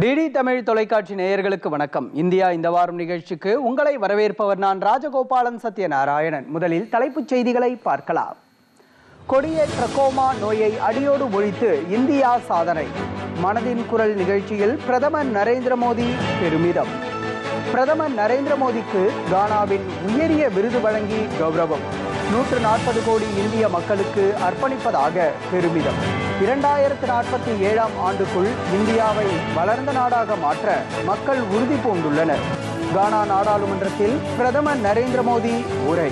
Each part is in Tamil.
டிடி தமிழ் தொலைக்காட்சி நேயர்களுக்கு வணக்கம். இந்தியா இந்த வாரம் நிகழ்ச்சிக்கு உங்களை வரவேற்பவர் நான் ராஜகோபாலன் சத்யநாராயணன். முதலில் தலைப்புச் செய்திகளை பார்க்கலாம். கொடிய ட்ரகோமா நோயை அடியோடு ஒழித்து இந்தியா சாதனை. மனதின் குரல் நிகழ்ச்சியில் பிரதமர் நரேந்திர மோடி பெருமிதம். பிரதமர் நரேந்திர மோடிக்கு கானாவின் உயரிய விருது வழங்கி கௌரவம். நூற்று நாற்பது கோடி இந்திய மக்களுக்கு அர்ப்பணிப்பதாக பெருமிதம். இரண்டாயிரத்து நாற்பத்தி ஏழாம் ஆண்டுக்குள் இந்தியாவை வளர்ந்த நாடாக மாற்ற மக்கள் உறுதி பூண்டுள்ளனர். கானா நாடாளுமன்றத்தில் பிரதமர் நரேந்திர மோடி உரை.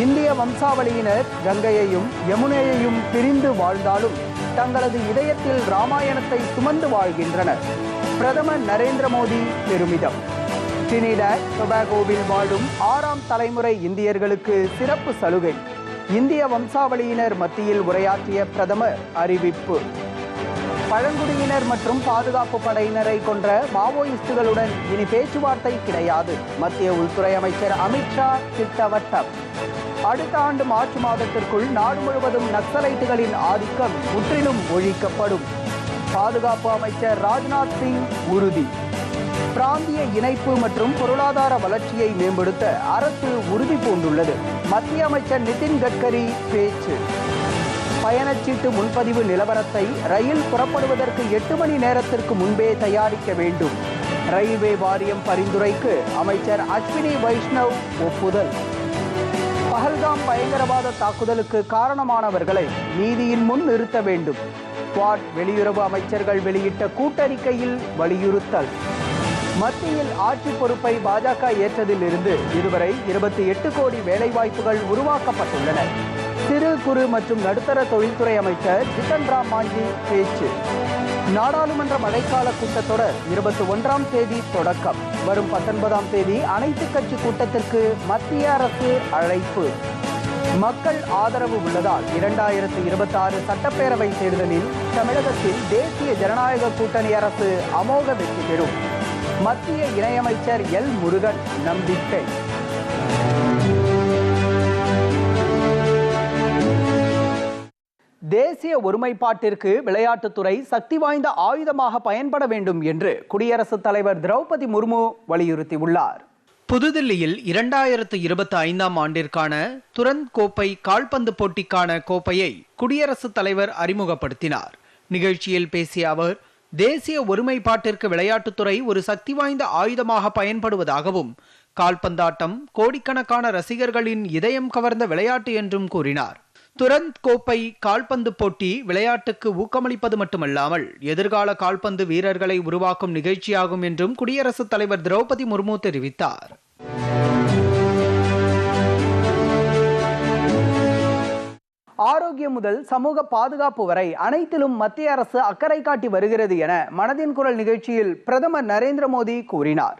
இந்திய வம்சாவளியினர் கங்கையையும் யமுனையையும் பிரிந்து வாழ்ந்தாலும் தங்களது இதயத்தில் ராமாயணத்தை சுமந்து வாழ்கின்றனர். பிரதமர் நரேந்திர மோடி பெருமிதம். டினிடாட் டொபாகோவில் வாழும் ஆறாம் தலைமுறை இந்தியர்களுக்கு சிறப்பு சலுகை. இந்திய வம்சாவளியினர் மத்தியில் உரையாற்றிய பிரதமர் அறிவிப்பு. பழங்குடியினர் மற்றும் பாதுகாப்பு படையினரை கொன்ற மாவோயிஸ்டுகளுடன் இனி பேச்சுவார்த்தை கிடையாது மத்திய உள்துறை அமைச்சர் அமித்ஷா திட்டவட்டம். அடுத்த ஆண்டு மார்ச் மாதத்திற்குள் நாடு முழுவதும் நக்சலைட்டுகளின் ஆதிக்கம் முற்றிலும் ஒழிக்கப்படும். பாதுகாப்பு அமைச்சர் ராஜ்நாத் சிங் உறுதி. பிராந்திய இணைப்பு மற்றும் பொருளாதார வளர்ச்சியை மேம்படுத்த அரசு உறுதி பூண்டுள்ளது. மத்திய அமைச்சர் நிதின் கட்கரி பேச்சு. பயணச்சீட்டு முன்பதிவு நிலவரத்தை ரயில் புறப்படுவதற்கு எட்டு மணி நேரத்திற்கு முன்பே தயாரிக்க வேண்டும். ரயில்வே வாரியம் பரிந்துரைக்கு அமைச்சர் அஸ்வினி வைஷ்ணவ் ஒப்புதல். பஹல்காம் பயங்கரவாத தாக்குதலுக்கு காரணமானவர்களை நீதியின் முன் நிறுத்த வேண்டும். குவாட் வெளியுறவு அமைச்சர்கள் வெளியிட்ட கூட்டறிக்கையில் வலியுறுத்தல். மத்தியில் ஆட்சி பொறுப்பை பாஜக ஏற்றதில் இருந்து இதுவரை இருபத்தி எட்டு கோடி வேலைவாய்ப்புகள் உருவாக்கப்பட்டுள்ளன. சிறு குறு மற்றும் நடுத்தர தொழில்துறை அமைச்சர் ஜிதன் ராம் மாஞ்சி பேச்சு. நாடாளுமன்ற மழைக்கால கூட்டத்தொடர் இருபத்தி ஒன்றாம் தேதி தொடக்கம். வரும் பத்தொன்பதாம் தேதி அனைத்து கட்சி கூட்டத்திற்கு மத்திய அரசு அழைப்பு. மக்கள் ஆதரவு உள்ளதால் இரண்டாயிரத்து இருபத்தி ஆறு சட்டப்பேரவை தேர்தலில் தமிழகத்தில் தேசிய ஜனநாயக கூட்டணி அரசு அமோக வெற்றி பெறும். மத்திய இணையமைச்சர் எல் முருகன் நம்பிக்கை. தேசிய ஒருமைப்பாட்டிற்கு விளையாட்டுத்துறை சக்தி வாய்ந்த ஆயுதமாக பயன்பட வேண்டும் என்று குடியரசுத் தலைவர் திரௌபதி முர்மு வலியுறுத்தியுள்ளார். புதுதில்லியில் இரண்டாயிரத்து இருபத்தி ஐந்தாம் ஆண்டிற்கான துரந்த் கோப்பை கால்பந்து போட்டிக்கான கோப்பையை குடியரசுத் தலைவர் அறிமுகப்படுத்தினார். நிகழ்ச்சியில் பேசிய அவர் தேசிய ஒருமைப்பாட்டிற்கு விளையாட்டுத்துறை ஒரு சக்தி வாய்ந்த ஆயுதமாக பயன்படுவதாகவும் கால்பந்தாட்டம் கோடிக்கணக்கான ரசிகர்களின் இதயம் கவர்ந்த விளையாட்டு என்றும் கூறினார். துரந்த் கோப்பை கால்பந்து போட்டி விளையாட்டுக்கு ஊக்கமளிப்பது மட்டுமல்லாமல் எதிர்கால கால்பந்து வீரர்களை உருவாக்கும் நிகழ்ச்சியாகும் என்றும் குடியரசுத் தலைவர் திரௌபதி முர்மு தெரிவித்தார். ஆரோக்கியம் முதல் சமூக பாதுகாப்பு வரை அனைத்திலும் மத்திய அரசு அக்கறை காட்டி வருகிறது என மனதின் குரல் நிகழ்ச்சியில் பிரதமர் நரேந்திர மோடி கூறினார்.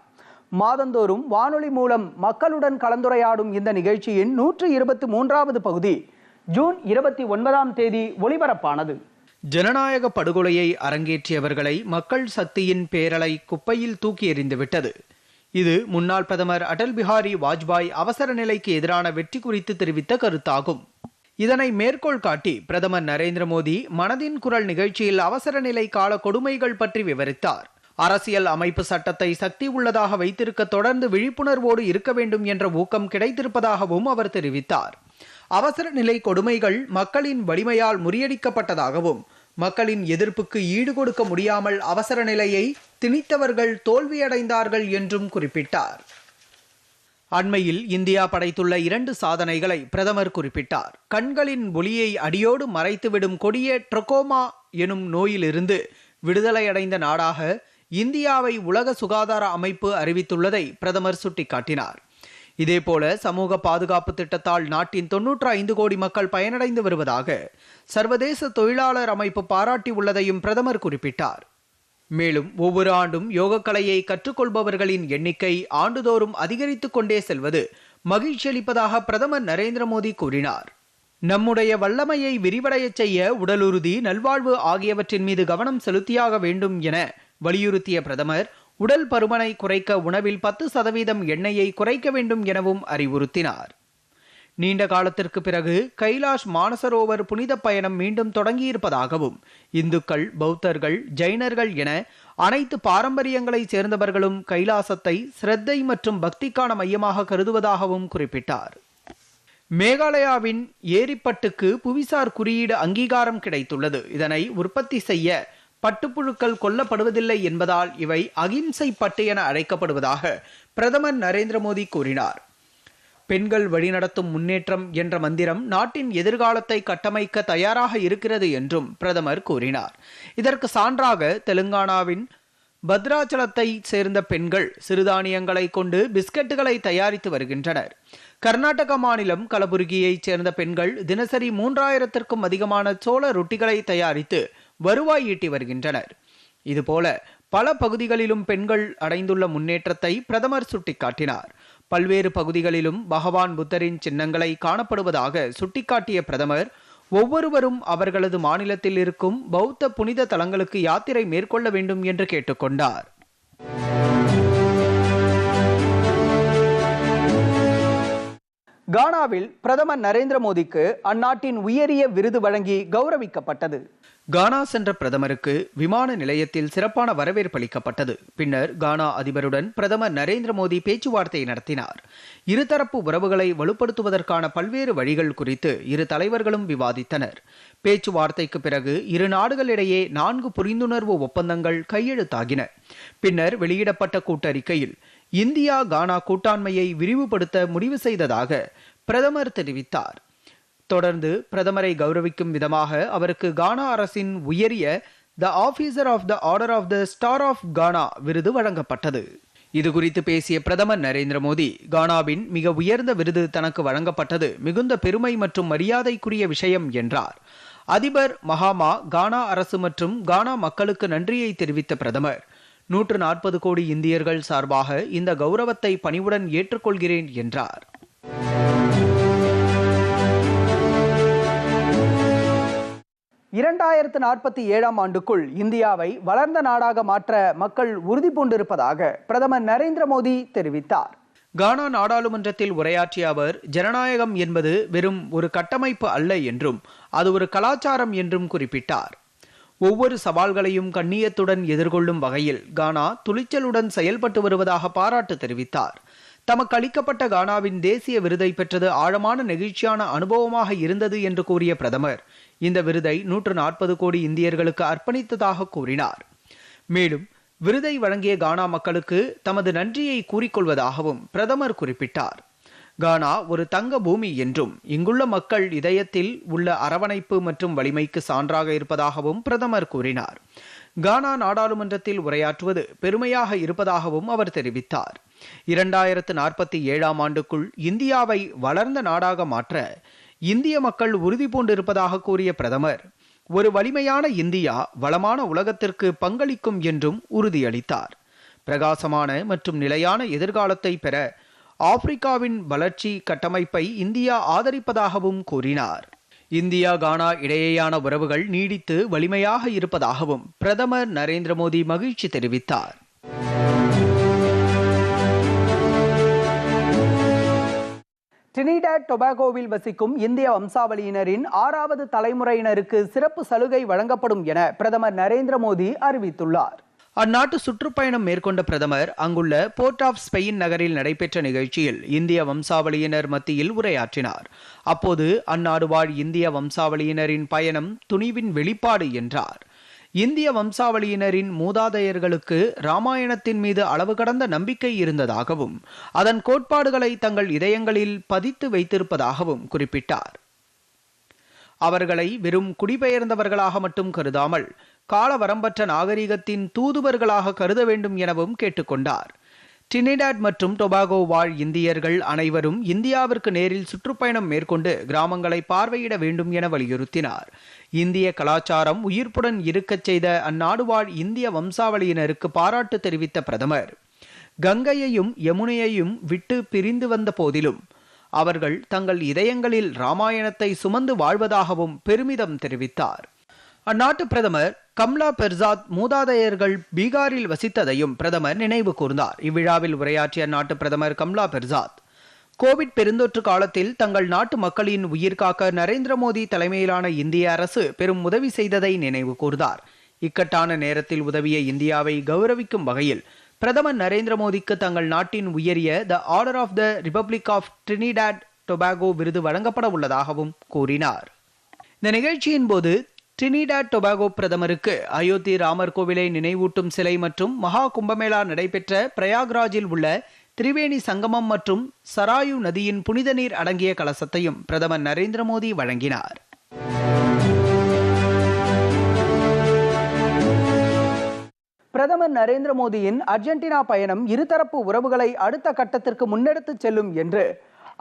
மாதந்தோறும் வானொலி மூலம் மக்களுடன் கலந்துரையாடும் இந்த நிகழ்ச்சியின் நூற்று இருபத்தி மூன்றாவது பகுதி ஜூன் இருபத்தி ஒன்பதாம் தேதி ஒளிபரப்பானது. ஜனநாயக படுகொலையை அரங்கேற்றியவர்களை மக்கள் சக்தியின் பேரலை குப்பையில் தூக்கி எறிந்துவிட்டது இது முன்னாள் பிரதமர் அடல் பிஹாரி வாஜ்பாய் அவசர நிலைக்கு எதிரான வெற்றி குறித்து தெரிவித்த கருத்தாகும். இதனை மேற்கோள் காட்டி பிரதமர் நரேந்திர மோடி மனதின் குரல் நிகழ்ச்சியில் அவசர நிலை கால கொடுமைகள் பற்றி விவரித்தார். அரசியல் அமைப்பு சட்டத்தை சக்தி உள்ளதாக வைத்திருக்க தொடர்ந்து விழிப்புணர்வோடு இருக்க வேண்டும் என்ற ஊக்கம் கிடைத்திருப்பதாகவும் அவர் தெரிவித்தார். அவசர நிலை கொடுமைகள் மக்களின் வலிமையால் முறியடிக்கப்பட்டதாகவும் மக்களின் எதிர்ப்புக்கு ஈடு கொடுக்க முடியாமல் அவசர நிலையை திணித்தவர்கள் தோல்வியடைந்தார்கள் என்றும் குறிப்பிட்டார். அண்மையில் இந்தியா படைத்துள்ள இரண்டு சாதனைகளை பிரதமர் குறிப்பிட்டார். கண்களின் ஒளியை அடியோடு மறைத்துவிடும் கொடிய ட்ரொகோமா எனும் நோயிலிருந்து விடுதலையடைந்த நாடாக இந்தியாவை உலக சுகாதார அமைப்பு அறிவித்துள்ளதை பிரதமர் சுட்டிக்காட்டினார். இதேபோல சமூக பாதுகாப்பு திட்டத்தால் நாட்டின் தொன்னூற்று ஐந்து கோடி மக்கள் பயனடைந்து வருவதாக சர்வதேச தொழிலாளர் அமைப்பு பாராட்டி உள்ளதையும் பிரதமர் குறிப்பிட்டார். மேலும் ஒவ்வொரு ஆண்டும் யோகக்கலையை கற்றுக்கொள்பவர்களின் எண்ணிக்கை ஆண்டுதோறும் அதிகரித்துக் கொண்டே செல்வது மகிழ்ச்சியளிப்பதாக பிரதமர் நரேந்திர மோடி கூறினார். நம்முடைய வல்லமையை விரிவடையச் செய்ய உடலுறுதி நல்வாழ்வு ஆகியவற்றின் மீது கவனம் செலுத்தியாக வேண்டும் என வலியுறுத்திய பிரதமர் உடல் பருமனை குறைக்க உணவில் பத்து சதவீதம் எண்ணெயை குறைக்க வேண்டும் எனவும் அறிவுறுத்தினார். நீண்ட காலத்திற்கு பிறகு கைலாஷ் மானசரோவர் புனித பயணம் மீண்டும் தொடங்கியிருப்பதாகவும் இந்துக்கள் பௌத்தர்கள் ஜைனர்கள் என அனைத்து பாரம்பரியங்களைச் சேர்ந்தவர்களும் கைலாசத்தை சிரத்தை மற்றும் பக்திக்கான மையமாக கருதுவதாகவும் குறிப்பிட்டார். மேகாலயாவின் ஏரிப்பட்டுக்கு புவிசார் குறியீடு அங்கீகாரம் கிடைத்துள்ளது. இதனை உற்பத்தி செய்ய பட்டுப்புழுக்கள் கொல்லப்படுவதில்லை என்பதால் இவை அகிம்சை பட்டு என அழைக்கப்படுவதாக பிரதமர் நரேந்திர மோடி கூறினார். பெண்கள் வழிநடத்தும் முன்னேற்றம் என்ற மந்திரம் நாட்டின் எதிர்காலத்தை கட்டமைக்க தயாராக இருக்கிறது என்றும் பிரதமர் கூறினார். இதற்கு சான்றாக தெலுங்கானாவின் பத்ராச்சலத்தை சேர்ந்த பெண்கள் சிறுதானியங்களை கொண்டு பிஸ்கட்டுகளை தயாரித்து வருகின்றனர். கர்நாடக மாநிலம் கலபுர்கியைச் சேர்ந்த பெண்கள் தினசரி மூன்றாயிரத்திற்கும் அதிகமான சோள ரொட்டிகளை தயாரித்து வருவாய் ஈட்டி வருகின்றனர். இதுபோல பல பகுதிகளிலும் பெண்கள் அடைந்துள்ள முன்னேற்றத்தை பிரதமர் சுட்டிக்காட்டினார். பல்வேறு பகுதிகளிலும் பகவான் புத்தரின் சின்னங்களை காணப்படுவதாக சுட்டிக்காட்டிய பிரதமர் ஒவ்வொருவரும் அவர்களது மாநிலத்தில் இருக்கும் பௌத்த புனித தலங்களுக்கு யாத்திரை மேற்கொள்ள வேண்டும் என்று கேட்டுக்கொண்டார். கானாவில் பிரதமர் நரேந்திர மோடிக்கு அந்நாட்டின் உயரிய விருது வழங்கி கௌரவிக்கப்பட்டது. கானா சென்ற பிரதமருக்கு விமான நிலையத்தில் சிறப்பான வரவேற்பு அளிக்கப்பட்டது. பின்னர் கானா அதிபருடன் பிரதமர் நரேந்திர மோடி பேச்சுவார்த்தை நடத்தினார். இருதரப்பு உறவுகளை வலுப்படுத்துவதற்கான பல்வேறு வழிகள் குறித்து இரு தலைவர்களும் விவாதித்தனர். பேச்சுவார்த்தைக்கு பிறகு இரு நாடுகளிடையே நான்கு புரிந்துணர்வு ஒப்பந்தங்கள் கையெழுத்தாகின. பின்னர் வெளியிடப்பட்ட கூட்டறிக்கையில் இந்தியா கானா கூட்டாண்மையை விரிவுபடுத்த முடிவு செய்ததாக பிரதமர் தெரிவித்தார். தொடர்ந்து பிரதமரை கௌரவிக்கும் விதமாக அவருக்கு கானா அரசின் உயரிய the officer of the order of the star of Ghana விருது வழங்கப்பட்டது. இது குறித்து பேசிய பிரதமர் நரேந்திர மோடி கானாவின் மிக உயர்ந்த விருது தனக்கு வழங்கப்பட்டது மிகுந்த பெருமை மற்றும் மரியாதைக்குரிய விஷயம் என்றார். அதிபர் மகாமா கானா அரசு மற்றும் கானா மக்களுக்கு நன்றியை தெரிவித்த பிரதமர் நூற்று நாற்பது கோடி இந்தியர்கள் சார்பாக இந்த கௌரவத்தை பணிவுடன் ஏற்றுக்கொள்கிறேன் என்றார். இரண்டாயிரத்து நாற்பத்தி ஏழாம் ஆண்டுக்குள் இந்தியாவை வளர்ந்த நாடாக மாற்ற மக்கள் உறுதி பூண்டிருப்பதாக பிரதமர் நரேந்திர மோடி தெரிவித்தார். கானா நாடாளுமன்றத்தில் உரையாற்றிய அவர் ஜனநாயகம் என்பது வெறும் ஒரு கட்டமைப்பு அல்ல என்றும் அது ஒரு கலாச்சாரம் என்றும் குறிப்பிட்டார். ஒவ்வொரு சவால்களையும் கண்ணியத்துடன் எதிர்கொள்ளும் வகையில் கானா துணிச்சலுடன் செயல்பட்டு வருவதாக பாராட்டு தெரிவித்தார். தமக்கு அளிக்கப்பட்ட கானாவின் தேசிய விருதை பெற்றது ஆழமான நெகிழ்ச்சியான அனுபவமாக இருந்தது என்று கூறிய பிரதமர் இந்த விருதை நூற்று நாற்பது கோடி இந்தியர்களுக்கு அர்ப்பணித்ததாக கூறினார். மேலும் விருதை வழங்கிய கானா மக்களுக்கு தமது நன்றியை கூறிக்கொள்வதாகவும் பிரதமர் குறிப்பிட்டார். கானா ஒரு தங்க பூமி என்றும் இங்குள்ள மக்கள் இதயத்தில் உள்ள அரவணைப்பு மற்றும் வலிமைக்கு சான்றாக இருப்பதாகவும் பிரதமர் கூறினார். கானா நாடாளுமன்றத்தில் உரையாற்றுவது பெருமையாக இருப்பதாகவும் அவர் தெரிவித்தார். இரண்டாயிரத்து நாற்பத்தி ஏழாம் ஆண்டுக்குள் இந்தியாவை வளர்ந்த நாடாக மாற்ற இந்திய மக்கள் உறுதி பூண்டிருப்பதாக கூறிய பிரதமர் ஒரு வலிமையான இந்தியா வளமான உலகத்திற்கு பங்களிக்கும் என்றும் உறுதியளித்தார். பிரகாசமான மற்றும் நிலையான எதிர்காலத்தை பெற ஆப்பிரிக்காவின் வளர்ச்சி கட்டமைப்பை இந்தியா ஆதரிப்பதாகவும் கூறினார். இந்தியா கானா இடையேயான உறவுகள் நீடித்து வலிமையாக இருப்பதாகவும் பிரதமர் நரேந்திர மோடி மகிழ்ச்சி தெரிவித்தார். டிரினிடாட் டொபாகோவில் வசிக்கும் இந்திய வம்சாவளியினரின் ஆறாவது தலைமுறையினருக்கு சிறப்பு சலுகை வழங்கப்படும் என பிரதமர் நரேந்திர மோடி அறிவித்துள்ளார். அந்நாட்டு சுற்றுப்பயணம் மேற்கொண்ட பிரதமர் அங்குள்ள போர்ட் ஆஃப் ஸ்பெயின் நகரில் நடைபெற்ற நிகழ்ச்சியில் இந்திய வம்சாவளியினர் மத்தியில் உரையாற்றினார். அப்போது அந்நாடு வாழ் இந்திய வம்சாவளியினரின் பயணம் துணிவின் வெளிப்பாடு என்றார். இந்திய வம்சாவளியினரின் மூதாதையர்களுக்கு ராமாயணத்தின் மீது அளவு கடந்த நம்பிக்கை இருந்ததாகவும் அதன் கோட்பாடுகளை தங்கள் இதயங்களில் பதித்து வைத்திருப்பதாகவும் குறிப்பிட்டார். அவர்களை வெறும் குடிபெயர்ந்தவர்களாக மட்டும் கருதாமல் காலவரம்பற்ற நாகரிகத்தின் தூதுவர்களாக கருத வேண்டும் எனவும் கேட்டுக்கொண்டார். டினிடாட் மற்றும் டொபாகோ வாழ் இந்தியர்கள் அனைவரும் இந்தியாவிற்கு நேரில் சுற்றுப்பயணம் மேற்கொண்டு கிராமங்களை பார்வையிட வேண்டும் என வலியுறுத்தினார். இந்திய கலாச்சாரம் உயிர்ப்புடன் இருக்கச் செய்த அந்நாடு வாழ் இந்திய வம்சாவளியினருக்கு பாராட்டு தெரிவித்த பிரதமர். கங்கையையும் யமுனையையும் விட்டு பிரிந்து வந்த போதிலும் அவர்கள் தங்கள் இதயங்களில் ராமாயணத்தை சுமந்து வாழ்வதாகவும் பெருமிதம் தெரிவித்தார். அந்நாட்டு பிரதமர் கம்லா பெர்சாத் மூதாதையர்கள் பீகாரில் வசித்ததையும் பிரதமர் நினைவு கூர்ந்தார். இவ்விழாவில் உரையாற்றிய நாட்டு பிரதமர் கம்லா பெர்சாத் கோவிட் பெருந்தொற்று காலத்தில் தங்கள் நாட்டு மக்களின் உயிர் காக்க நரேந்திர மோடி தலைமையிலான இந்திய அரசு பெரும் உதவி செய்ததை நினைவு கூர்ந்தார். இக்கட்டான நேரத்தில் உதவிய இந்தியாவை கௌரவிக்கும் வகையில் பிரதமர் நரேந்திர மோடிக்கு தங்கள் நாட்டின் உயரிய the order of the republic of Trinidad Tobago விருது வழங்கப்பட உள்ளதாகவும் கூறினார். இந்த நிகழ்ச்சியின் போது டினிடா டொபாகோ பிரதமருக்கு அயோத்தி ராமர் கோவிலை நினைவூட்டும் சிலை மற்றும் மகா கும்பமேளா நடைபெற்ற பிரயாக்ராஜில் உள்ள திரிவேணி சங்கமம் மற்றும் சராயு நதியின் புனித நீர் அடங்கிய கலசத்தையும் பிரதமர் நரேந்திர மோடி வழங்கினார். பிரதமர் நரேந்திர மோடியின் அர்ஜென்டினா பயணம் இருதரப்பு உறவுகளை அடுத்த கட்டத்திற்கு முன்னெடுத்துச் செல்லும் என்று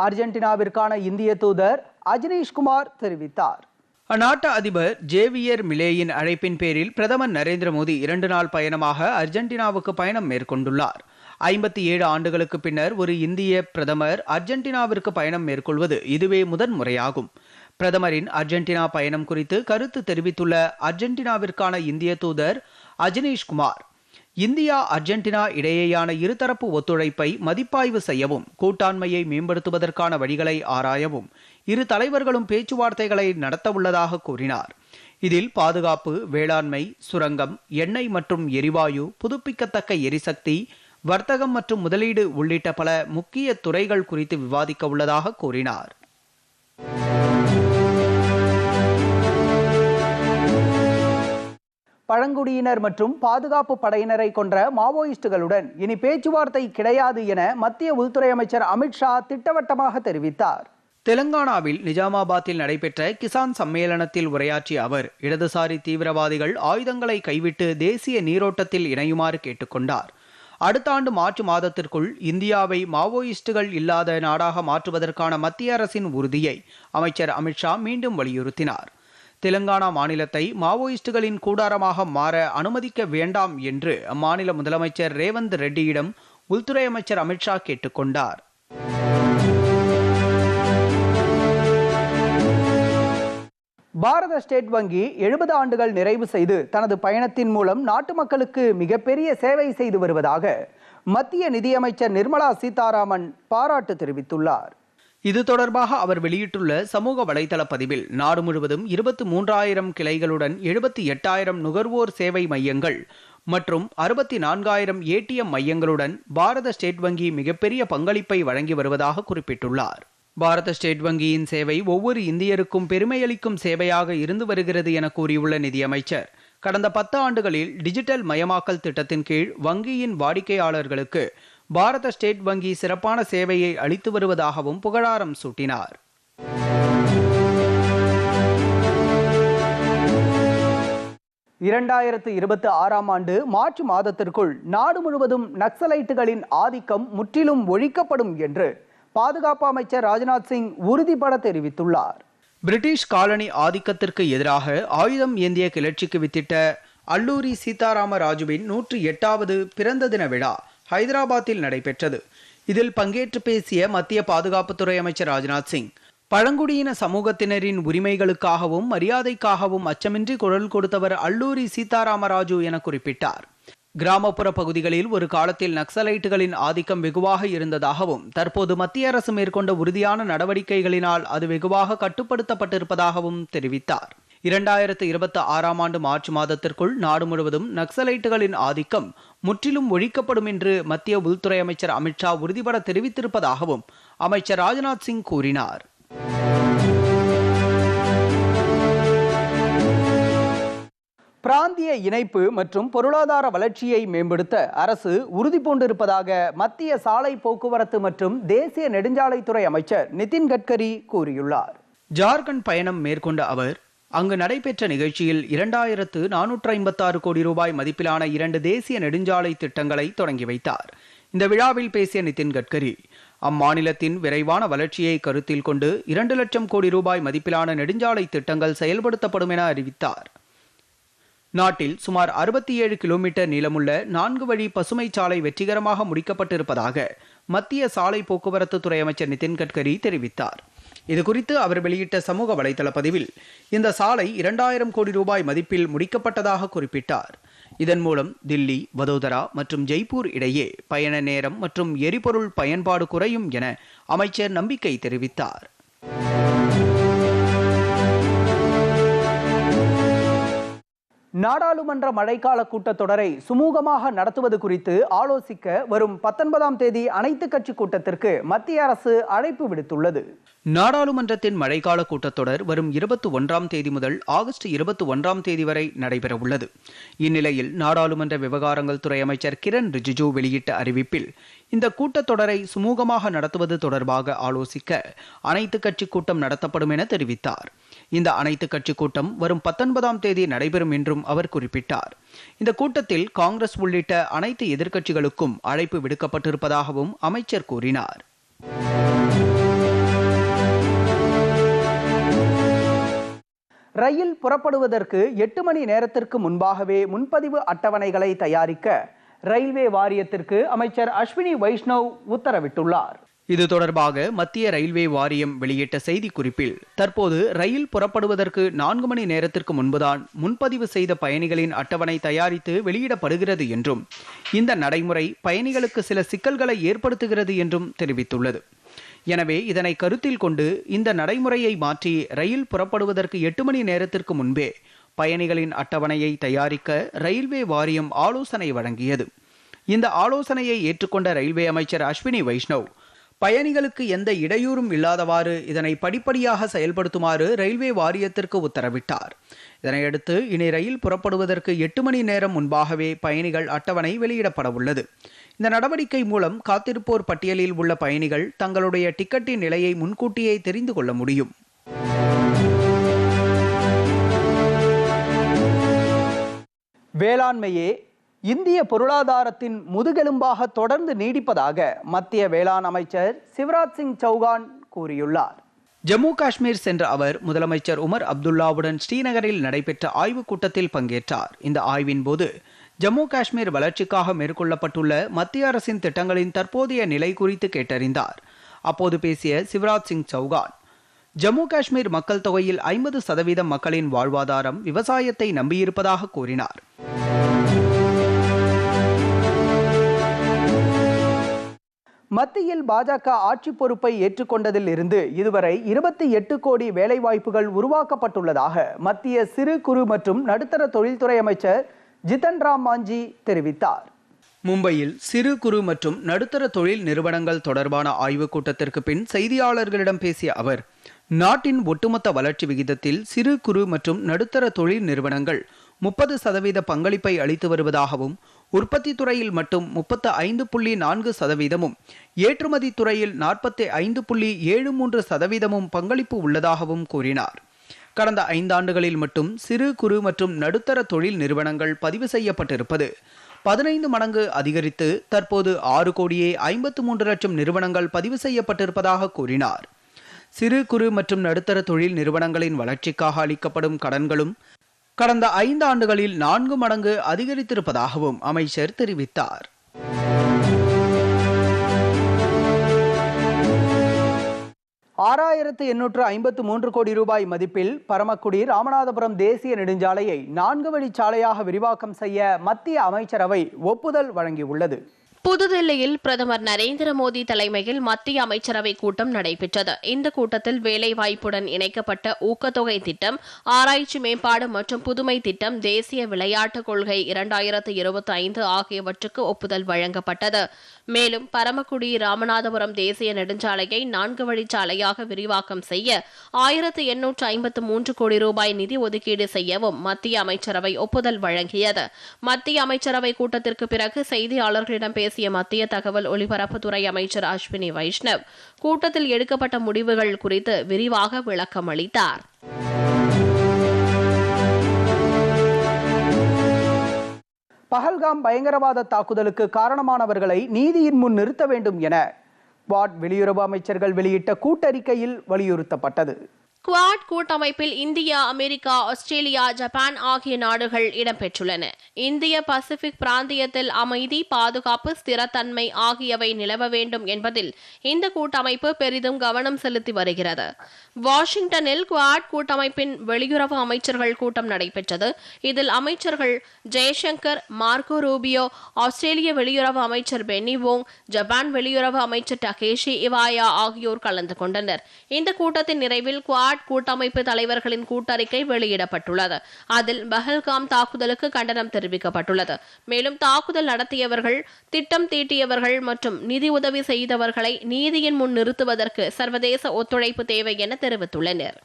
அர்ஜென்டினாவிற்கான இந்திய தூதர் அஜனீஷ் குமார் தெரிவித்தார். அந்நாட்டு அதிபர் ஜேவியர் மிலேயின் அழைப்பின் பேரில் பிரதமர் நரேந்திர மோடி இரண்டு நாள் பயணமாக அர்ஜென்டினாவுக்கு பயணம் மேற்கொண்டுள்ளார். ஐம்பத்தி ஏழு ஆண்டுகளுக்கு பின்னர் ஒரு இந்திய பிரதமர் அர்ஜென்டினாவிற்கு பயணம் மேற்கொள்வது இதுவே முதன் முறையாகும். பிரதமரின் அர்ஜென்டினா பயணம் குறித்து கருத்து தெரிவித்துள்ள அர்ஜென்டினாவிற்கான இந்திய தூதர் அஜினேஷ் குமார் இந்தியா அர்ஜென்டினா இடையேயான இருதரப்பு ஒத்துழைப்பை மதிப்பாய்வு செய்யவும் கூட்டாண்மையை மேம்படுத்துவதற்கான வழிகளை ஆராயவும் இரு தலைவர்களும் பேச்சுவார்த்தைகளை நடத்தவுள்ளதாக கூறினார். இதில் பாதுகாப்பு வேளாண்மை சுரங்கம் எண்ணெய் மற்றும் எரிவாயு புதுப்பிக்கத்தக்க எரிசக்தி வர்த்தகம் மற்றும் முதலீடு உள்ளிட்ட பல முக்கிய துறைகள் குறித்து விவாதிக்க உள்ளதாக கூறினார். பழங்குடியினர் மற்றும் பாதுகாப்பு படையினரை கொன்ற மாவோயிஸ்டுகளுடன் இனி பேச்சுவார்த்தை கிடையாது என மத்திய உள்துறை அமைச்சர் அமித்ஷா திட்டவட்டமாக தெரிவித்தார். தெலங்கானாவில் நிஜாமாபாத்தில் நடைபெற்ற கிசான் சம்மேளனத்தில் உரையாற்றிய அவர் இடதுசாரி தீவிரவாதிகள் ஆயுதங்களை கைவிட்டு தேசிய நீரோட்டத்தில் இணையுமாறு கேட்டுக்கொண்டார். அடுத்த ஆண்டு மார்ச் மாதத்திற்குள் இந்தியாவை மாவோயிஸ்டுகள் இல்லாத நாடாக மாற்றுவதற்கான மத்திய அரசின் உறுதியை அமைச்சர் அமித்ஷா மீண்டும் வலியுறுத்தினார். தெலுங்கானா மாநிலத்தை மாவோயிஸ்டுகளின் கூடாரமாக மாற அனுமதிக்க வேண்டாம் என்று அம்மாநில முதலமைச்சர் ரேவந்த் ரெட்டியிடம் உள்துறை அமைச்சர் அமித்ஷா கேட்டுக்கொண்டார். பாரத ஸ்டேட் வங்கி எழுபது ஆண்டுகள் நிறைவு செய்து தனது பயணத்தின் மூலம் நாட்டு மக்களுக்கு மிகப்பெரிய சேவை செய்து வருவதாக மத்திய நிதியமைச்சர் நிர்மலா சீதாராமன் பாராட்டு தெரிவித்துள்ளார். இது தொடர்பாக அவர் வெளியிட்டுள்ள சமூக வலைதள பதிவில் நாடு முழுவதும் இருபத்தி மூன்றாயிரம் கிளைகளுடன் எழுபத்தி எட்டாயிரம் நுகர்வோர் சேவை மையங்கள் மற்றும் அறுபத்தி நான்காயிரம் ஏடிஎம் மையங்களுடன் பாரத ஸ்டேட் வங்கி மிகப்பெரிய பங்களிப்பை வழங்கி வருவதாக குறிப்பிட்டுள்ளார். பாரத ஸ்டேட் வங்கியின் சேவை ஒவ்வொரு இந்தியருக்கும் பெருமையளிக்கும் சேவையாக இருந்து வருகிறது என கூறியுள்ள நிதியமைச்சர். கடந்த பத்து ஆண்டுகளில் டிஜிட்டல் மயமாக்கல் திட்டத்தின் கீழ் வங்கியின் வாடிக்கையாளர்களுக்கு பாரத ஸ்டேட் வங்கி சிறப்பான சேவையை அளித்து வருவதாகவும் புகழாரம் சூட்டினார். இரண்டாயிரத்து இருபத்தி ஆறாம் ஆண்டு மார்ச் மாதத்திற்குள் நாடு முழுவதும் நக்சலைட்டுகளின் ஆதிக்கம் முற்றிலும் ஒழிக்கப்படும் என்று பாதுகாப்பு அமைச்சர் ராஜ்நாத் சிங் உறுதிபட தெரிவித்துள்ளார். பிரிட்டிஷ் காலனி ஆதிக்கத்திற்கு எதிராக ஆயுதம் ஏந்திய கிளர்ச்சிக்கு வித்திட்ட அல்லூரி சீதாராம ராஜுவின் நூற்றி எட்டாவது பிறந்த தின விழா ஹைதராபாத்தில் நடைபெற்றது. இதில் பங்கேற்று பேசிய மத்திய பாதுகாப்புத்துறை அமைச்சர் ராஜ்நாத் சிங் பழங்குடியின சமூகத்தினரின் உரிமைகளுக்காகவும் மரியாதைக்காகவும் அச்சமின்றி குரல் கொடுத்தவர் அல்லூரி சீதாராமராஜு என குறிப்பிட்டார். கிராமப்புற பகுதிகளில் ஒரு காலத்தில் நக்சலைட்டுகளின் ஆதிக்கம் வெகுவாக இருந்ததாகவும் தற்போது மத்திய அரசு மேற்கொண்ட உறுதியான நடவடிக்கைகளினால் அது வெகுவாக கட்டுப்படுத்தப்பட்டிருப்பதாகவும் தெரிவித்தார். இரண்டாயிரத்து இருபத்தி ஆறாம் ஆண்டு மார்ச் மாதத்திற்குள் நாடு முழுவதும் நக்சலைட்டுகளின் ஆதிக்கம் முற்றிலும் ஒழிக்கப்படும் என்று மத்திய உள்துறை அமைச்சர் அமித்ஷா உறுதிபட தெரிவித்திருப்பதாகவும் அமைச்சர் ராஜ்நாத் சிங் கூறினார். பிராந்திய இணைப்பு மற்றும் பொருளாதார வளர்ச்சியை மேம்படுத்த அரசு உறுதி பூண்டிருப்பதாக மத்திய சாலை போக்குவரத்து மற்றும் தேசிய நெடுஞ்சாலைத்துறை அமைச்சர் நிதின் கட்கரி கூறியுள்ளார். ஜார்க்கண்ட் பயணம் மேற்கொண்ட அவர் அங்கு நடைபெற்ற நிகழ்ச்சியில் இரண்டாயிரத்து நானூற்று ஐம்பத்தாறு கோடி ரூபாய் மதிப்பிலான இரண்டு தேசிய நெடுஞ்சாலை திட்டங்களை தொடங்கி வைத்தார். இந்த விழாவில் பேசிய நிதின் கட்கரி அம்மாநிலத்தின் விரைவான வளர்ச்சியை கருத்தில் கொண்டு இரண்டு லட்சம் கோடி ரூபாய் மதிப்பிலான நெடுஞ்சாலை திட்டங்கள் செயல்படுத்தப்படும் என அறிவித்தார். நாட்டில் சுமார் அறுபத்தி ஏழு கிலோமீட்டர் நீளமுள்ள நான்கு வழி பசுமை சாலை வெற்றிகரமாக முடிக்கப்பட்டிருப்பதாக மத்திய சாலை போக்குவரத்து துறை அமைச்சர் நிதின் கட்கரி தெரிவித்தார். இதுகுறித்து அவர் வெளியிட்ட சமூக வலைதள பதிவில் இந்த சாலை இரண்டாயிரம் கோடி ரூபாய் மதிப்பில் முடிக்கப்பட்டதாக குறிப்பிட்டார். இதன் மூலம் தில்லி வதோதரா மற்றும் ஜெய்ப்பூர் இடையே பயண நேரம் மற்றும் எரிபொருள் பயன்பாடு குறையும் என அமைச்சர் நம்பிக்கை தெரிவித்தார். நாடாளுமன்ற மழைக்கால கூட்டத்தொடரை சுமூகமாக நடத்துவது குறித்து ஆலோசிக்க வரும் பத்தொன்பதாம் தேதி அனைத்து கட்சி கூட்டத்திற்கு மத்திய அரசு அழைப்பு விடுத்துள்ளது. நாடாளுமன்றத்தின் மழைக்கால கூட்டத்தொடர் வரும் இருபத்தி ஒன்றாம் தேதி முதல் ஆகஸ்ட் இருபத்தி ஒன்றாம் தேதி வரை நடைபெறவுள்ளது. இந்நிலையில் நாடாளுமன்ற விவகாரங்கள் துறை அமைச்சர் கிரண் ரிஜிஜு வெளியிட்ட அறிவிப்பில் இந்த கூட்டத்தொடரை சுமூகமாக நடத்துவது தொடர்பாக ஆலோசிக்க அனைத்து கட்சி கூட்டம் நடத்தப்படும் என தெரிவித்தார். இந்த அனைத்து கட்சி கூட்டம் வரும் பத்தொன்பதாம் தேதி நடைபெறும் என்றும் அவர் குறிப்பிட்டார். இந்த கூட்டத்தில் காங்கிரஸ் உள்ளிட்ட அனைத்து எதிர்க்கட்சிகளுக்கும் அழைப்பு விடுக்கப்பட்டிருப்பதாகவும் அமைச்சர் கூறினார். ரயில் புறப்படுவதற்கு எட்டு மணி நேரத்திற்கு முன்பாகவே முன்பதிவு அட்டவணைகளை தயாரிக்க ரயில்வே வாரியத்திற்கு அமைச்சர் அஸ்வினி வைஷ்ணவ் உத்தரவிட்டுள்ளார். இது தொடர்பாக மத்திய ரயில்வே வாரியம் வெளியிட்ட செய்திக்குறிப்பில் தற்போது ரயில் புறப்படுவதற்கு நான்கு மணி நேரத்திற்கு முன்புதான் முன்பதிவு செய்த பயணிகளின் அட்டவணை தயாரித்து வெளியிடப்படுகிறது என்றும் இந்த நடைமுறை பயணிகளுக்கு சில சிக்கல்களை ஏற்படுத்துகிறது என்றும் தெரிவித்துள்ளது. எனவே இதனை கருத்தில் கொண்டு இந்த நடைமுறையை மாற்றி ரயில் புறப்படுவதற்கு எட்டு மணி நேரத்திற்கு முன்பே பயணிகளின் அட்டவணையை தயாரிக்க ரயில்வே வாரியம் ஆலோசனை வழங்கியது. இந்த ஆலோசனையை ஏற்றுக்கொண்ட ரயில்வே அமைச்சர் அஸ்வினி வைஷ்ணவ் பயணிகளுக்கு எந்த இடையூறும் இல்லாதவாறு இதனை படிப்படியாக செயல்படுத்துமாறு ரயில்வே வாரியத்திற்கு உத்தரவிட்டார். இதனையடுத்து இனி ரயில் புறப்படுவதற்கு எட்டு மணி நேரம் முன்பாகவே பயணிகள் அட்டவணை வெளியிடப்பட உள்ளது இந்த நடவடிக்கை மூலம் காத்திருப்போர் பட்டியலில் உள்ள பயணிகள் தங்களுடைய டிக்கெட்டின் நிலையை முன்கூட்டியே தெரிந்து கொள்ள முடியும். வேளாண்மையே இந்திய பொருளாதாரத்தின் முதுகெலும்பாக தொடர்ந்து நீடிப்பதாக மத்திய வேளாண் அமைச்சர் சிவராஜ் சிங் சௌகான் கூறியுள்ளார். ஜம்மு காஷ்மீர் சென்ற அவர் முதலமைச்சர் உமர் அப்துல்லாவுடன் ஸ்ரீநகரில் நடைபெற்ற ஆய்வுக் கூட்டத்தில் பங்கேற்றார். இந்த ஆய்வின் போது ஜம்மு காஷ்மீர் வளர்ச்சிக்காக மேற்கொள்ளப்பட்டுள்ள மத்திய அரசின் திட்டங்களின் தற்போதைய நிலை குறித்து கேட்டறிந்தார். அப்போது பேசிய சிவராஜ் சிங் சௌகான் ஜம்மு காஷ்மீர் மக்கள் தொகையில் ஐம்பது சதவீதம் மக்களின் வாழ்வாதாரம் விவசாயத்தை நம்பியிருப்பதாக கூறினார். மத்தியில் பாஜக ஆட்சி பொறுப்பை ஏற்றுக்கொண்டதில் இருந்து இதுவரை இருபத்தி எட்டு கோடி வேலைவாய்ப்புகள் உருவாக்கப்பட்டுள்ளதாக மத்திய சிறு குறு மற்றும் நடுத்தர தொழில்துறை அமைச்சர் ஜிதன் ராம் மாஞ்சி தெரிவித்தார். மும்பையில் சிறு குறு மற்றும் நடுத்தர தொழில் நிறுவனங்கள் தொடர்பான ஆய்வுக் கூட்டத்திற்கு பின் செய்தியாளர்களிடம் பேசிய அவர் நாட்டின் ஒட்டுமொத்த வளர்ச்சி விகிதத்தில் சிறு குறு மற்றும் நடுத்தர தொழில் நிறுவனங்கள் முப்பது சதவீத பங்களிப்பை அளித்து வருவதாகவும் உற்பத்தி துறையில் மட்டும் முப்பத்து ஐந்து புள்ளி நான்கு சதவீதமும் ஏற்றுமதி துறையில் நாற்பத்தி ஐந்து புள்ளி ஏழு மூன்று சதவீதமும் பங்களிப்பு உள்ளதாகவும் கூறினார். கடந்த ஐந்தாண்டுகளில் மட்டும் சிறு குறு மற்றும் நடுத்தர தொழில் நிறுவனங்கள் பதிவு செய்யப்பட்டிருப்பது பதினைந்து மடங்கு அதிகரித்து தற்போது ஆறு கோடியே ஐம்பத்து மூன்று லட்சம் நிறுவனங்கள் பதிவு செய்யப்பட்டிருப்பதாக கூறினார். சிறு குறு மற்றும் நடுத்தர தொழில் நிறுவனங்களின் வளர்ச்சிக்காக அளிக்கப்படும் கடன்களும் கடந்த ஐந்து ஆண்டுகளில் நான்கு மடங்கு அதிகரித்திருப்பதாகவும் அமைச்சர் தெரிவித்தார். ஆறாயிரத்து எண்ணூற்று ஐம்பத்து மூன்று கோடி ரூபாய் மதிப்பில் பரமக்குடி ராமநாதபுரம் தேசிய நெடுஞ்சாலையை நான்கு வழிச்சாலையாக விரிவாக்கம் செய்ய மத்திய அமைச்சரவை ஒப்புதல் வழங்கியுள்ளது. புதுதில்லியில் பிரதமர் நரேந்திர மோடி தலைமையில் மத்திய அமைச்சரவை கூட்டம் நடைபெற்றது. இந்த கூட்டத்தில் வேலைவாய்ப்புடன் இணைக்கப்பட்ட ஊக்கத்தொகை திட்டம் ஆராய்ச்சி மேம்பாடு மற்றும் புதுமை திட்டம் தேசிய விளையாட்டுக் கொள்கை இரண்டாயிரத்து இருபத்தி ஐந்து ஆகியவற்றுக்கு ஒப்புதல் வழங்கப்பட்டது. மேலும் பரமக்குடி ராமநாதபுரம் தேசிய நெடுஞ்சாலையை நான்கு வழிச்சாலையாக விரிவாக்கம் செய்ய ஆயிரத்து எண்ணூற்று ஐம்பத்து மூன்று கோடி ரூபாய் நிதி ஒதுக்கீடு செய்யவும் மத்திய அமைச்சரவை ஒப்புதல் வழங்கியது. மத்திய அமைச்சரவை கூட்டத்திற்கு பிறகு செய்தியாளர்களிடம் பேசிய மத்திய தகவல் ஒலிபரப்புத்துறை அமைச்சர் அஸ்வினி வைஷ்ணவ் கூட்டத்தில் எடுக்கப்பட்ட முடிவுகள் குறித்து விரிவாக விளக்கம் அளித்தாா் பஹல்காம் பயங்கரவாத தாக்குதலுக்கு காரணமானவர்களை நீதியின் முன் நிறுத்த வேண்டும் என குவாட் வெளியுறவு அமைச்சர்கள் வெளியிட்ட கூட்டறிக்கையில் வலியுறுத்தப்பட்டது. குவாட் கூட்டமைப்பில் இந்தியா அமெரிக்கா ஆஸ்திரேலியா ஜப்பான் ஆகிய நாடுகள் இடம்பெற்றுள்ளன. இந்திய பசிபிக் பிராந்தியத்தில் அமைதி பாதுகாப்பு ஸ்திரத்தன்மை ஆகியவை நிலவ வேண்டும் என்பதில் இந்த கூட்டமைப்பு பெரிதும் கவனம் செலுத்தி வருகிறது. வாஷிங்டனில் குவாட் கூட்டமைப்பின் வெளியுறவு அமைச்சர்கள் கூட்டம் நடைபெற்றது. இதில் அமைச்சர்கள் ஜெய்சங்கர் மார்கோ ரூபியோ ஆஸ்திரேலிய வெளியுறவு அமைச்சர் பென்னி வோங் ஜப்பான் வெளியுறவு அமைச்சர் டகேஷி இவாயா ஆகியோர் கலந்து கொண்டனர். இந்த கூட்டத்தின் நிறைவில் குவாட் கூட்டமைப்பு தலைவர்களின் கூட்டறிக்கை வெளியிடப்பட்டுள்ளது. அதில் பஹல்காம் தாக்குதலுக்கு கண்டனம் தெரிவிக்கப்பட்டுள்ளது. மேலும் தாக்குதல் நடத்தியவர்கள் திட்டம் தீட்டியவர்கள் மற்றும் நிதி உதவி செய்தவர்களை நீதியின் முன் நிறுத்துவதற்கு சர்வதேச ஒத்துழைப்பு தேவை என தெரிவித்துள்ளனர்.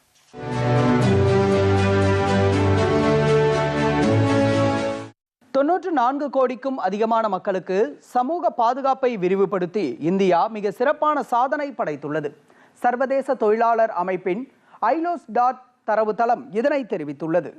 தொன்னூற்று நான்கு கோடிக்கும் அதிகமான மக்களுக்கு சமூக பாதுகாப்பை விரிவுபடுத்தி இந்தியா மிக சிறப்பான சாதனை படைத்துள்ளது. சர்வதேச தொழிலாளர் அமைப்பின் ஐலோஸ் டாட் தரவுத்தளம் இதனை தெரிவித்துள்ளது.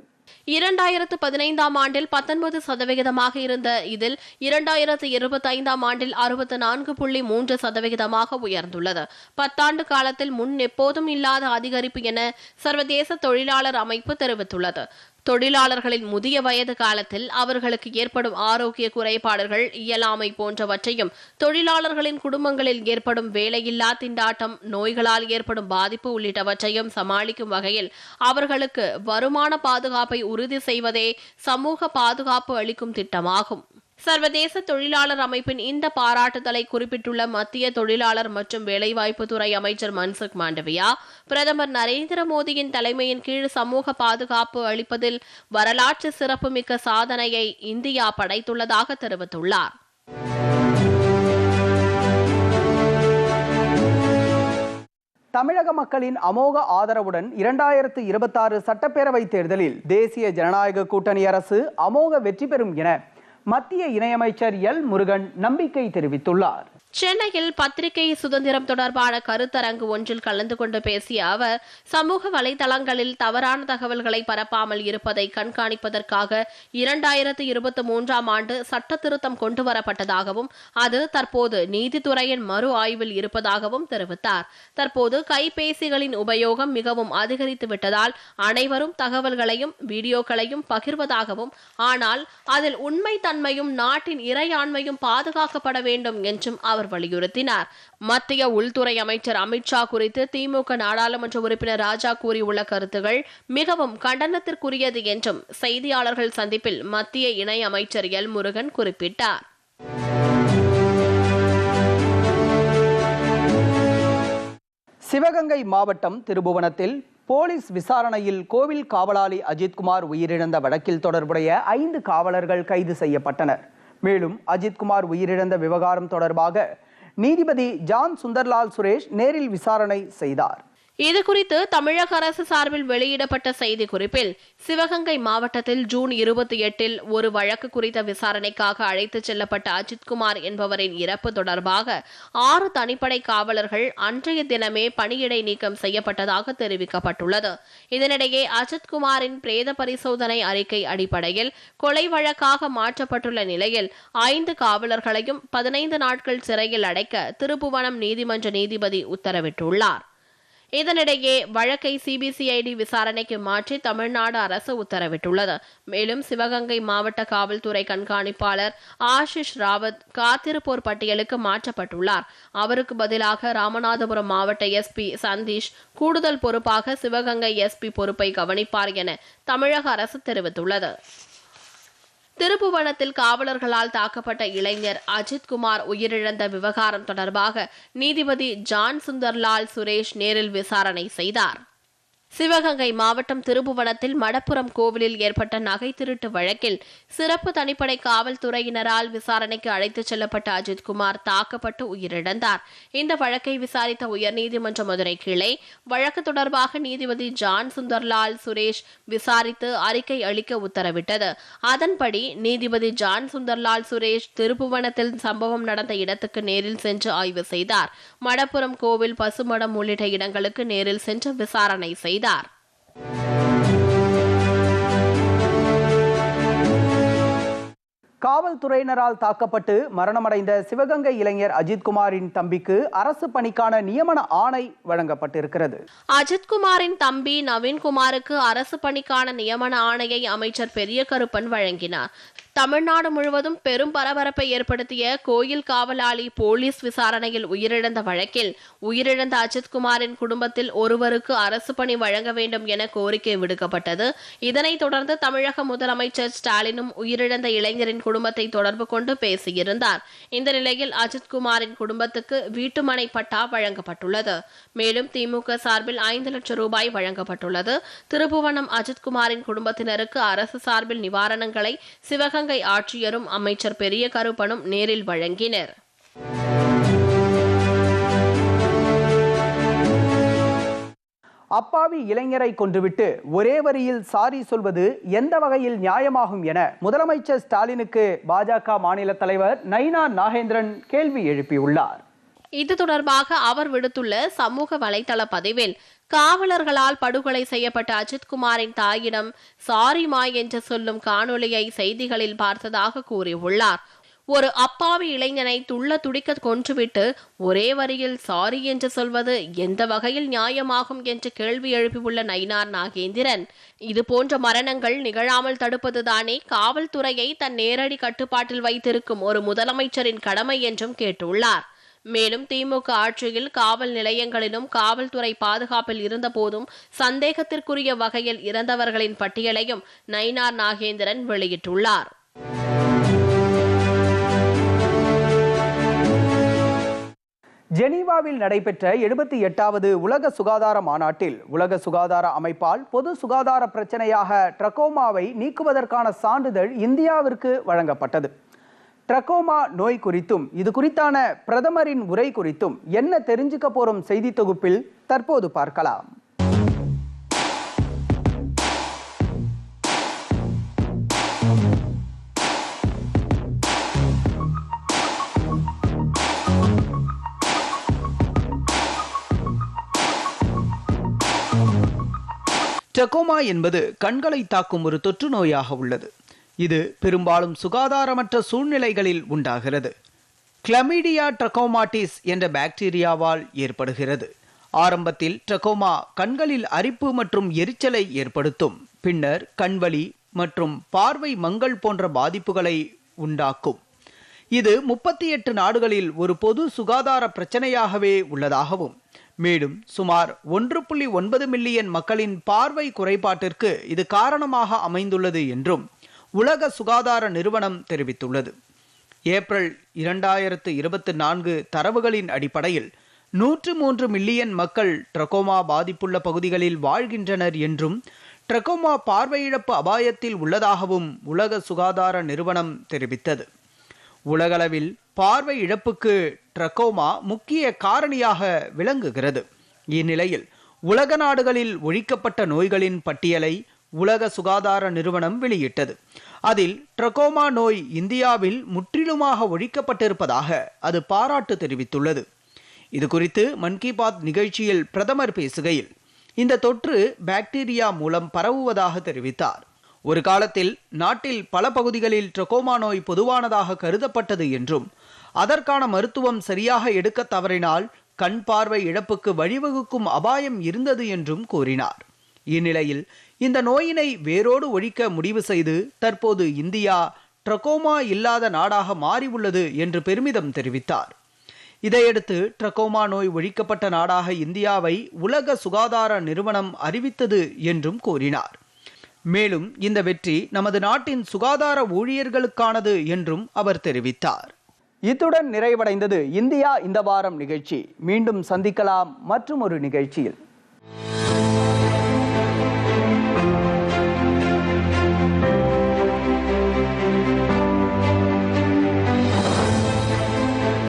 இரண்டாயிரத்து பதினைந்தாம் ஆண்டில் பத்தொன்பது சதவிகிதமாக இருந்த இதில் இரண்டாயிரத்து இருபத்தைந்தாம் ஆண்டில் அறுபத்தி நான்கு புள்ளி மூன்று சதவிகிதமாக உயர்ந்துள்ளது. பத்தாண்டு காலத்தில் முன் எப்போதும் இல்லாத அதிகரிப்பு என சர்வதேச தொழிலாளர் அமைப்பு தெரிவித்துள்ளது. தொழிலாளர்களின் முதிய வயது காலத்தில் அவர்களுக்கு ஏற்படும் ஆரோக்கிய குறைபாடுகள் இயலாமை போன்றவற்றையும் தொழிலாளர்களின் குடும்பங்களில் ஏற்படும் வேலையில்லா திண்டாட்டம் நோய்களால் ஏற்படும் பாதிப்பு உள்ளிட்டவற்றையும் சமாளிக்கும் வகையில் அவர்களுக்கு வருமான பாதுகாப்பை உறுதி செய்வதே சமூக பாதுகாப்பு அளிக்கும் திட்டமாகும். சர்வதேச தொழிலாளர் அமைப்பின் இந்த பாராட்டுதலை குறிப்பிட்டுள்ள மத்திய தொழிலாளர் மற்றும் வேலைவாய்ப்பு துறை அமைச்சர் மன்சுக் மாண்டவியா பிரதமர் நரேந்திர மோடியின் தலைமையின் கீழ் சமூக பாதுகாப்பு அளிப்பதில் வரலாற்று சிறப்புமிக்க சாதனையை இந்தியா படைத்துள்ளதாக தெரிவித்துள்ளார். தமிழக மக்களின் அமோக ஆதரவுடன் இரண்டாயிரத்து இருபத்தாறு சட்டப்பேரவை தேர்தலில் தேசிய ஜனநாயக கூட்டணி அரசு அமோக வெற்றி பெறும் என மத்திய இணையமைச்சர் எல் முருகன் நம்பிக்கை தெரிவித்துள்ளார். சென்னையில் பத்திரிகை சுதந்திரம் தொடர்பான கருத்தரங்கு ஒன்றில் கலந்து கொண்டு பேசிய அவர் சமூக வலைதளங்களில் தவறான தகவல்களை பரப்பாமல் இருப்பதை கண்காணிப்பதற்காக இரண்டாயிரத்து இருபத்தி மூன்றாம் ஆண்டு சட்ட திருத்தம் கொண்டுவரப்பட்டதாகவும் அது தற்போது நீதித்துறையின் மறு ஆய்வில் இருப்பதாகவும் தெரிவித்தார். தற்போது கைபேசிகளின் உபயோகம் மிகவும் அதிகரித்து விட்டதால் அனைவரும் தகவல்களையும் வீடியோக்களையும் பகிர்வதாகவும் ஆனால் அதில் உண்மைத்தன்மையும் நாட்டின் இறையாண்மையும் பாதுகாக்கப்பட வேண்டும் என்றும் அவர் வலியுறுத்தினார். மத்திய உள்துறை அமைச்சர் அமித்ஷா குறித்து திமுக நாடாளுமன்ற உறுப்பினர் ராஜா கூறியுள்ள கருத்துகள் மிகவும் கண்டனத்திற்குரியது என்றும் செய்தியாளர்கள் சந்திப்பில் மத்திய இணை அமைச்சர் எல் முருகன் குறிப்பிட்டார். சிவகங்கை மாவட்டம் திருபுவனத்தில் போலீஸ் விசாரணையில் கோவில் காவலாளி அஜித்குமார் உயிரிழந்த வழக்கில் தொடர்புடைய ஐந்து காவலர்கள் கைது செய்யப்பட்டனர். மேலும் அஜித்குமார் உயிரிழந்த விவகாரம் தொடர்பாக நீதிபதி ஜான் சுந்தர்லால் சுரேஷ் நேரில் விசாரணை செய்தார். இதுகுறித்து தமிழக அரசு சார்பில் வெளியிடப்பட்ட செய்திக்குறிப்பில் சிவகங்கை மாவட்டத்தில் ஜூன் இருபத்தி எட்டில் ஒரு வழக்கு குறித்த விசாரணைக்காக அழைத்துச் செல்லப்பட்ட அஜித்குமார் என்பவரின் இறப்பு தொடர்பாக ஆறு தனிப்படை காவலர்கள் அன்றைய தினமே பணியிடை நீக்கம் செய்யப்பட்டதாக தெரிவிக்கப்பட்டுள்ளது. இதனிடையே அஜித்குமாரின் பிரேத பரிசோதனை அறிக்கை அடிப்படையில் கொலை வழக்காக மாற்றப்பட்டுள்ள நிலையில் ஐந்து காவலர்களையும் பதினைந்து நாட்கள் சிறையில் அடைக்க திருப்புவனம் நீதிமன்ற நீதிபதி உத்தரவிட்டுள்ளார். இதனிடையே வழக்கை சிபிசிஐடி விசாரணைக்கு மாற்றி தமிழ்நாடு அரசு உத்தரவிட்டுள்ளது. மேலும் சிவகங்கை மாவட்ட காவல்துறை கண்காணிப்பாளர் ஆஷிஷ் ராவத் காத்திருப்போர் பட்டியலுக்கு மாற்றப்பட்டுள்ளார். அவருக்கு பதிலாக ராமநாதபுரம் மாவட்ட எஸ்பி சந்தீஷ் கூடுதல் பொறுப்பாக சிவகங்கை எஸ்பி பொறுப்பை கவனிப்பார் என தமிழக அரசு தெரிவித்துள்ளது. திருப்புவனத்தில் காவலர்களால் தாக்கப்பட்ட இளைஞர் அஜித் குமார் உயிரிழந்த விவகாரம் தொடர்பாக நீதிபதி ஜான் சுந்தர்லால் சுரேஷ் நேரில் விசாரணை செய்தார். சிவகங்கை மாவட்டம் திருப்புவனத்தில் மடப்புரம் கோவிலில் ஏற்பட்ட நகை திருட்டு வழக்கில் சிறப்பு தனிப்படை காவல்துறையினரால் விசாரணைக்கு அழைத்துச் செல்லப்பட்ட அஜித்குமார் தாக்கப்பட்டு உயிரிழந்தார். இந்த வழக்கை விசாரித்த உயர்நீதிமன்ற மதுரை கிளை வழக்கு தொடர்பாக நீதிபதி ஜான் சுந்தர்லால் சுரேஷ் விசாரித்து அறிக்கை அளிக்க உத்தரவிட்டது. அதன்படி நீதிபதி ஜான் சுந்தர்லால் சுரேஷ் திருப்புவனத்தில் சம்பவம் நடந்த இடத்துக்கு நேரில் சென்று ஆய்வு செய்தார். மடப்புரம் கோவில் பசுமடம் உள்ளிட்ட இடங்களுக்கு நேரில் சென்று விசாரணை செய்தார். காவல்துறையினரால் தாக்கப்பட்டு மரணமடைந்த சிவகங்கை இளைஞர் அஜித்குமாரின் தம்பிக்கு அரசு பணிக்கான நியமன ஆணை வழங்கப்பட்டிருக்கிறது. அஜித்குமாரின் தம்பி நவீன்குமாருக்கு அரசு பணிக்கான நியமன ஆணையை அமைச்சர் பெரிய கருப்பன் வழங்கினார். தமிழ்நாடு முழுவதும் பெரும் பரபரப்பை ஏற்படுத்திய கோயில் காவலாளி போலீஸ் விசாரணையில் உயிரிழந்த வழக்கில் உயிரிழந்த அஜித்குமாரின் குடும்பத்தில் ஒருவருக்கு அரசு பணி வழங்க வேண்டும் என கோரிக்கை விடுக்கப்பட்டது. இதனைத் தொடர்ந்து தமிழக முதலமைச்சர் ஸ்டாலினும் உயிரிழந்த இளைஞரின் குடும்பத்தை தொடர்பு கொண்டு பேசியிருந்தார். இந்த நிலையில் அஜித்குமாரின் குடும்பத்துக்கு வீட்டுமனை பட்டா வழங்கப்பட்டுள்ளது. மேலும் திமுக சார்பில் ஐந்து லட்சம் ரூபாய் வழங்கப்பட்டுள்ளது. திருபுவனம் அஜித்குமாரின் குடும்பத்தினருக்கு அரசு சார்பில் நிவாரணங்களை சிவகங்கை ஆட்சியரும் அமைச்சர் பெரிய கருப்பனும் நேரில் வழங்கினர். அப்பாவி இளைஞரை கொன்றுவிட்டு ஒரே வரியில் சாரி சொல்வது எந்த வகையில் நியாயமாகும் என முதலமைச்சர் ஸ்டாலினுக்கு பாஜக மாநில தலைவர் நைனா நாகேந்திரன் கேள்வி எழுப்பியுள்ளார். இது தொடர்பாக அவர் விடுத்துள்ள சமூக வலைதள பதிவில் காவலர்களால் படுகொலை செய்யப்பட்ட அஜித்குமாரின் தாயிடம் சாரிமா என்று சொல்லும் காணொளியை செய்திகளில் பார்த்ததாக கூறியுள்ளார். ஒரு அப்பாவி இளைஞனை துள்ள துடிக்க கொன்றுவிட்டு ஒரே வரியில் சாரி என்று சொல்வது எந்த வகையில் நியாயமாகும் என்று கேள்வி எழுப்பியுள்ள நயினார் நாகேந்திரன் இது போன்ற மரணங்கள் நிகழாமல் தடுப்பதுதானே? காவல்துறையை தன் நேரடி கட்டுப்பாட்டில் வைத்திருக்கும் ஒரு முதலமைச்சரின் கடமை என்றும் கேட்டுள்ளார். மேலும் திமுக ஆட்சியில் காவல் நிலையங்களிலும் காவல்துறை பாதுகாப்பில் இருந்தபோதும் சந்தேகத்திற்குரிய வகையில் இறந்தவர்களின் பட்டியலையும் நயினார் நாகேந்திரன் வெளியிட்டுள்ளார். ஜெனீவாவில் நடைபெற்ற எழுபத்தி எட்டாவது உலக சுகாதார மாநாட்டில் உலக சுகாதார அமைப்பால் பொது சுகாதார பிரச்சனையாக ட்ரகோமாவை நீக்குவதற்கான சான்றிதழ் இந்தியாவிற்கு வழங்கப்பட்டது. ட்ரகோமா நோய் குறித்தும் இது குறித்தான பிரதமரின் உரை குறித்தும் என்ன தெரிஞ்சுக்க போறோம் செய்தி தொகுப்பில் தற்போது பார்க்கலாம். ட்ரகோமா என்பது கண்களை தாக்கும் ஒரு தொற்று நோயாக உள்ளது. இது பெரும்பாலும் சுகாதாரமற்ற சூழ்நிலைகளில் உண்டாகிறது. கிளமீடியா ட்ரகோமாட்டிஸ் என்ற பாக்டீரியாவால் ஏற்படுகிறது. ஆரம்பத்தில் ட்ரகோமா கண்களில் அரிப்பு மற்றும் எரிச்சலை ஏற்படுத்தும். பின்னர் கண்வலி மற்றும் பார்வை மங்கள் போன்ற பாதிப்புகளை உண்டாக்கும். இது முப்பத்தி எட்டு நாடுகளில் ஒரு பொது சுகாதார பிரச்சனையாகவே உள்ளதாகவும் மேலும் சுமார் ஒன்று புள்ளி ஒன்பது மில்லியன் மக்களின் பார்வை குறைபாட்டிற்கு இது காரணமாக அமைந்துள்ளது என்றும் உலக சுகாதார நிறுவனம் தெரிவித்துள்ளது. ஏப்ரல் இரண்டாயிரத்து இருபத்தி நான்கு தரவுகளின் அடிப்படையில் நூற்று மூன்று மில்லியன் மக்கள் ட்ரகோமா பாதிப்புள்ள பகுதிகளில் வாழ்கின்றனர் என்றும் ட்ரகோமா பார்வையிழப்பு அபாயத்தில் உள்ளதாகவும் உலக சுகாதார நிறுவனம் தெரிவித்தது. உலகளவில் பார்வை இழப்புக்கு ட்ரகோமா முக்கிய காரணியாக விளங்குகிறது. இந்நிலையில் உலக நாடுகளில் ஒழிக்கப்பட்ட நோய்களின் பட்டியலை உலக சுகாதார நிறுவனம் வெளியிட்டது. அதில் ட்ரகோமா நோய் இந்தியாவில் முற்றிலுமாக ஒழிக்கப்பட்டிருப்பதாக அது பாராட்டு தெரிவித்துள்ளது. இது குறித்து மன் கி பாத் நிகழ்ச்சியில் பிரதமர் பேசுகையில் இந்த தொற்று பாக்டீரியா மூலம் பரவுவதாக தெரிவித்தார். ஒரு காலத்தில் நாட்டில் பல பகுதிகளில் ட்ரகோமா நோய் பொதுவானதாக கருதப்பட்டது என்றும் அதற்கான மருத்துவம் சரியாக எடுக்க தவறினால் கண் பார்வை இழப்புக்கு வழிவகுக்கும் அபாயம் இருந்தது என்றும் கூறினார். இந்நிலையில் இந்த நோயினை வேரோடு ஒழிக்க முடிவு செய்து தற்போது இந்தியா ட்ரகோமா இல்லாத நாடாக மாறியுள்ளது என்று பெருமிதம் தெரிவித்தார். இதையடுத்து ட்ரகோமா நோய் ஒழிக்கப்பட்ட நாடாக இந்தியாவை உலக சுகாதார நிறுவனம் அறிவித்தது என்றும் கூறினார். மேலும் இந்த வெற்றி நமது நாட்டின் சுகாதார ஊழியர்களுக்கானது என்றும் அவர் தெரிவித்தார். இத்துடன் நிறைவடைந்தது இந்தியா இந்த வாரம் நிகழ்ச்சி. மீண்டும் சந்திக்கலாம் மற்றும் ஒரு நிகழ்ச்சியில்.